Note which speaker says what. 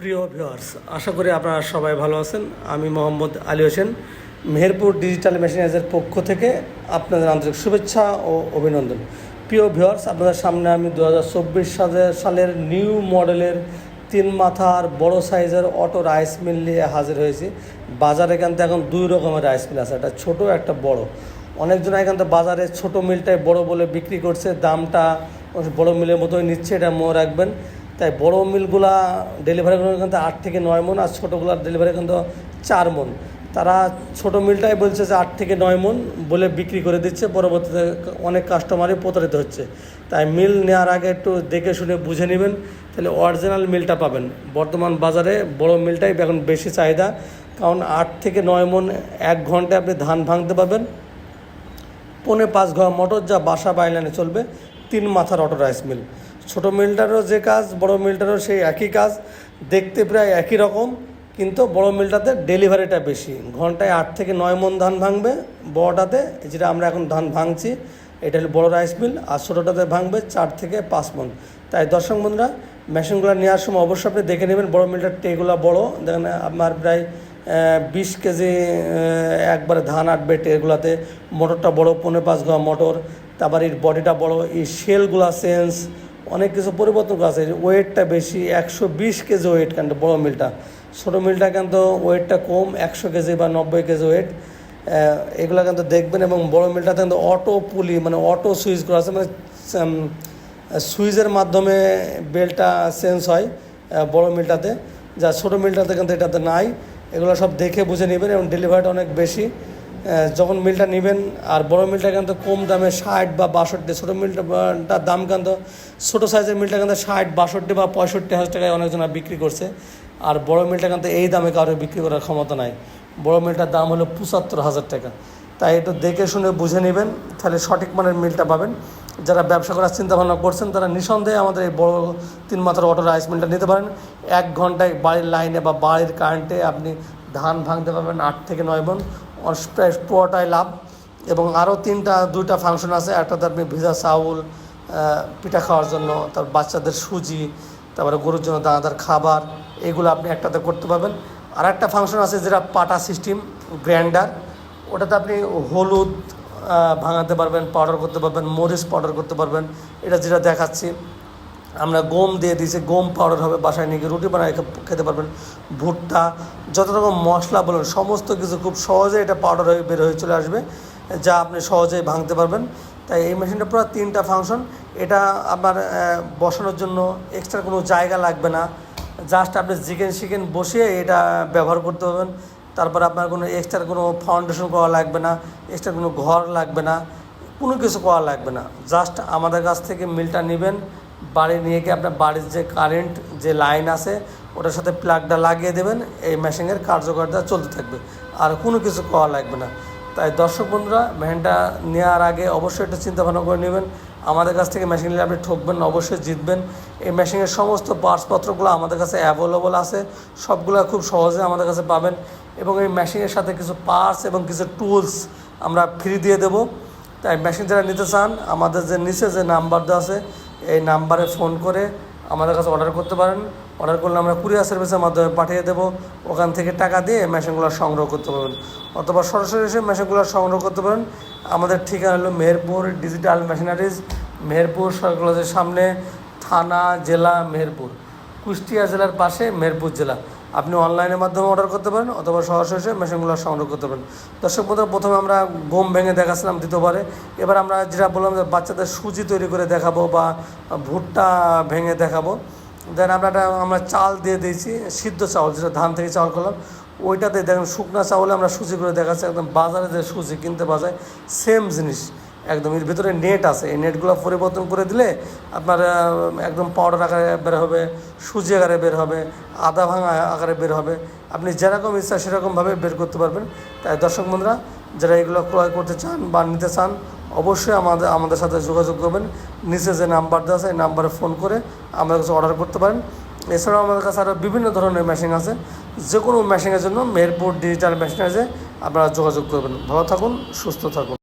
Speaker 1: প্রিয় ভিউয়ার্স আশা করি আপনারা সবাই ভালো আছেন। আমি মোহাম্মদ আলী হোসেন, মেহেরপুর ডিজিটাল মেশিনাইজের পক্ষ থেকে আপনাদের আন্তরিক শুভেচ্ছা ও অভিনন্দন। প্রিয় ভিউয়ার্স আপনাদের সামনে আমি দু হাজার চব্বিশ সালের সালের নিউ মডেলের তিন মাথার বড় সাইজের অটো রাইস মিল নিয়ে হাজির হয়েছি। বাজারে থেকে এখন দুই রকমের রাইস মিল আছে, একটা ছোট, একটা বড়। অনেকজন এখান থেকে বাজারে ছোট মিলটাই বড় বলে বিক্রি করছে, দামটা বড় মিলের মতোই নিচ্ছে, এটা মনে রাখবেন। তাই বড় মিলগুলা ডেলিভারি করার কিন্তু আট থেকে নয় মন আর ছোটোগুলার ডেলিভারি কিন্তু চার মন। তারা ছোট মিলটাই বলছে যে আট থেকে নয় মন বলে বিক্রি করে দিচ্ছে, পরবর্তীতে অনেক কাস্টমারই প্রতারিত হচ্ছে। তাই মিল নেওয়ার আগে একটু দেখে শুনে বুঝে নেবেন, তাহলে অরিজিনাল মিলটা পাবেন। বর্তমান বাজারে বড় মিলটাই এখন বেশি চাহিদা, কারণ আট থেকে নয় মন এক ঘন্টায় আপনি ধান ভাঙতে পাবেন পৌনে পাঁচ ঘর মোটর যা বাসা বাইলানে চলবে, তিন মাথার অটো রাইস মিল ছোটো মিলটারও যে কাজ, বড় মিলটারও সেই একই কাজ, দেখতে প্রায় একই রকম, কিন্তু বড় মিলটাতে ডেলিভারিটা বেশি। ঘন্টায় আট থেকে নয় মন ধান ভাঙবে বড়টাতে যেটা আমরা এখন ধান ভাঙছি, এটা হলো বড় রাইস মিল, আর ছোটোটাতে ভাঙবে চার থেকে পাঁচ মন তাই দর্শক বন্ধুরা, মেশিনগুলো নেওয়ার সময় অবশ্যই আপনি দেখে নেবেন, বড় মিলটার টেগুলো বড়, দেখেন আপনার প্রায় বিশ কেজি একবারে ধান আটবে এগুলাতে মোটরটা বড়, পনেরো পাঁচ ঘা মোটর, তারপর এর বডিটা বড়, এই শেলগুলা সেন্স অনেক কিছু পরিবর্তন করা আছে। ওয়েটটা বেশি, একশো বিশ কেজি ওয়েট কিন্তু বড় মিলটা। ছোটো মিলটা কিন্তু ওয়েটটা কম, একশো কেজি বা নব্বই কেজি ওয়েট এগুলো কিন্তু দেখবেন এবং বড় মিলটাতে কিন্তু অটো পুলি মানে অটো সুইচ করা আছে মানে সুইচের মাধ্যমে বেলটা চেঞ্জ হয় বড় মিলটাতে। যা ছোটো মিলটাতে কিন্তু এটাতে নাই। এগুলো সব দেখে বুঝে নেবেন এবং ডেলিভারিটা অনেক বেশি। যখন মিলটা নেবেন, আর বড় মিলটা কিন্তু কম দামে ষাট বা বাষট্টি, ছোটো মিলটার দাম কিন্তু ছোটো সাইজের মিলটা কিন্তু ষাট, বাষট্টি বা পঁয়ষট্টি হাজার টাকায় অনেকজন বিক্রি করছে। আর বড় মিলটা কিন্তু এই দামে কারও বিক্রি করার ক্ষমতা নাই। বড় মিলটার দাম হলো পঁচাত্তর হাজার টাকা। তাই একটু দেখে শুনে বুঝে নেবেন, তাহলে সঠিক মানের মিলটা পাবেন। যারা ব্যবসা করার চিন্তা ভাবনা করছেন, তারা নিঃসন্দেহে আমাদের এই বড় তিন মাত্রার অটো রাইস মিলটা নিতে পারেন। এক ঘন্টায় বাড়ির লাইনে বা বাড়ির কারেন্টে আপনি ধান ভাঙতে পারবেন আট থেকে নয় অন- প্রায় পুরোটাই লাভ এবং আরও তিনটা, দুইটা ফাংশন আছে। একটাতে আপনি ভিজা চাউল পিঠা খাওয়ার জন্য তারপর বাচ্চাদের সুজি, তারপরে গরুর জন্য দানাদার খাবার, এগুলো আপনি একটাতে করতে পারবেন। আর একটা ফাংশন আছে যেটা পাটা সিস্টেম গ্রাইন্ডার ওটাতে আপনি হলুদ ভাঙাতে পারবেন পাউডার করতে পারবেন, মরিচ পাউডার করতে পারবেন। এটা যেটা দেখাচ্ছি আমরা গম দিয়ে দিয়েছি, গম পাউডার হবে বাসায় নিয়ে রুটি বানায় খেতে পারবেন। ভুট্টা, যত রকম মশলা বলুন, সমস্ত কিছু খুব সহজে এটা পাউডার হয়ে বের হয়ে চলে আসবে, যা আপনি সহজেই ভাঙতে পারবেন। তাই এই মেশিনটা পুরো তিনটা ফাংশন এটা আপনার বসানোর জন্য এক্সট্রা কোনো জায়গা লাগবে না। জাস্ট আপনি চিকেন চিকেন বসিয়ে এটা ব্যবহার করতে পারবেন। তারপর আপনার কোনো এক্সট্রা কোনো ফাউন্ডেশন করা লাগবে না এক্সট্রা কোনো ঘর লাগবে না, কোনো কিছু করা লাগবে না। জাস্ট আমাদের কাছ থেকে মিলটা নেবেন বাড়ি নিয়ে গিয়ে আপনার বাড়ির যে কারেন্ট যে লাইন আছে, ওটার সাথে প্লাগটা লাগিয়ে দেবেন, এই মেশিনের কার্যকারিতা চলতে থাকবে। আর কোনো কিছু করা লাগবে না। তাই দর্শক বন্ধুরা মেশিনটা নেওয়ার আগে অবশ্যই একটু ভাবনা করে নেবেন। আমাদের কাছ থেকে মেশিন নিলে আপনি ঠকবেন অবশ্যই জিতবেন। এই মেশিনের সমস্ত পার্টসপত্রগুলো আমাদের কাছে অ্যাভেলেবল আছে। সবগুলো খুব সহজে আমাদের কাছে পাবেন। এবং এই মেশিনের সাথে কিছু পার্টস এবং কিছু টুলস আমরা ফ্রি দিয়ে দেবো। তাই মেশিন যারা নিতে চান, আমাদের যে নিচে যে নাম্বার দেওয়া আছে এই নাম্বারে ফোন করে আমাদের কাছে অর্ডার করতে পারেন। অর্ডার করলে আমরা কুরিয়ার সার্ভিসের মাধ্যমে পাঠিয়ে দেবো। ওখান থেকে টাকা দিয়ে মেশিনগুলো সংগ্রহ করতে পারবেন। অথবা সরাসরি এসে মেশিনগুলো সংগ্রহ করতে পারেন। আমাদের ঠিকানা হলো মেহেরপুর ডিজিটাল মেশিনারিজ, মেহেরপুর সরকার সামনে, থানা, জেলা, মেহেরপুর। কুষ্টিয়া জেলার পাশে মেহেরপুর জেলা। আপনি অনলাইনের মাধ্যমে অর্ডার করতে পারেন অথবা সরাসরি এসে মেশিনগুলো সংগ্রহ করতে পারেন। দর্শক বন্ধু প্রথমে আমরা গম ভেঙে দেখাচ্ছিলাম দ্বিতীয়বারে। এবার আমরা যেটা বললাম যে বাচ্চাদের সুজি তৈরি করে দেখাবো বা ভুট্টা ভেঙে দেখাবো। দেন আমরা একটা, আমরা চাল দিয়ে দিয়েছি, সিদ্ধ চাউল, যেটা ধান থেকে চাউল করলাম। ওইটাতে দেখেন, শুকনা চাউলে আমরা সুজি করে দেখাচ্ছি। একদম বাজারে যে সুজি কিনতে যায় সেম জিনিস। একদম, এর ভিতরে নেট আছে। এই নেটগুলো পরিবর্তন করে দিলে আপনার একদম পাউডার আকারে বের হবে, সুজি আকারে বের হবে, আদা ভাঙা আকারে বের হবে। আপনি যেরকম ইচ্ছা সেরকমভাবে বের করতে পারবেন। তাই দর্শক বন্ধুরা, যারা এগুলো ক্রয় করতে চান বা নিতে চান, অবশ্যই আমাদের আমাদের সাথে যোগাযোগ করবেন। নিচে যে নাম্বার দেওয়া আছে, এই নাম্বারে ফোন করে আমাদের কাছে অর্ডার করতে পারেন। এছাড়াও আমাদের কাছে আরও বিভিন্ন ধরনের মেশিন আছে। যে কোনো মেশিনের জন্য মেহেরপুর ডিজিটাল মেশিনারিজে আপনারা যোগাযোগ করবেন। ভালো থাকুন, সুস্থ থাকুন।